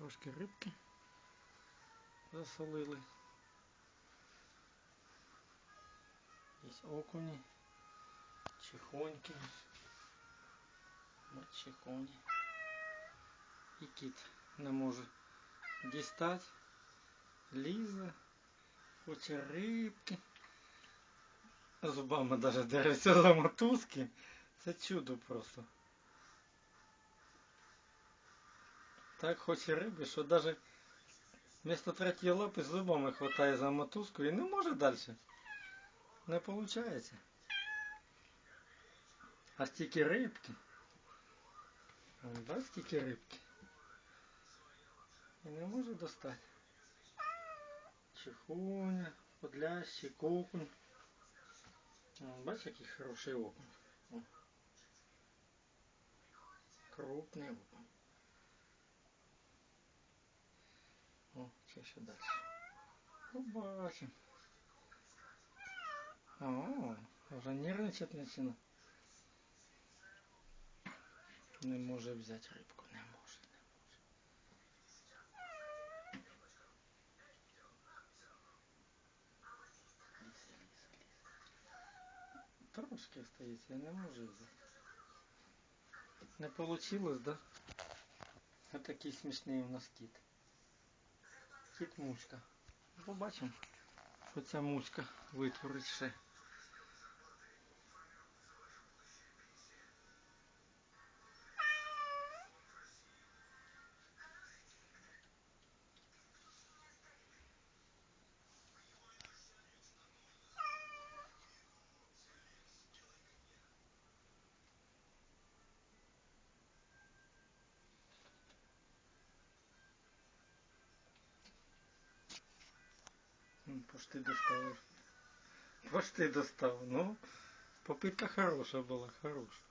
Трошки рибки засолили. Є окуні, чихоньки, от чихоні. І кіт не може дістати, лізе, хоче рибки. Зубами навіть дереться за мотузки. Це чудо просто. Так хоче риби, що навіть вместо третьої лапи зубами хватає за мотузку і не може далі. Не виходить. А стільки рибки. Вон, Да, стільки рибки. І не може достати. Чихуня, подлящий, окунь. Вон, Бачиш, який хороший окунь. Крупний окунь. О, ще ще далі. Побачимо. О, вже нервничать починає. Не може взяти рибку, не може, не може. Лізе, лізе, лізе. Трошки остається, я не можу взяти. Не получилось, да? Отакий смішний у нас кіт. Кіт мушка. Побачимо, що ця мушка витворить ще. Почти достав. Почти достав. Ну, попитка хороша була, хороша.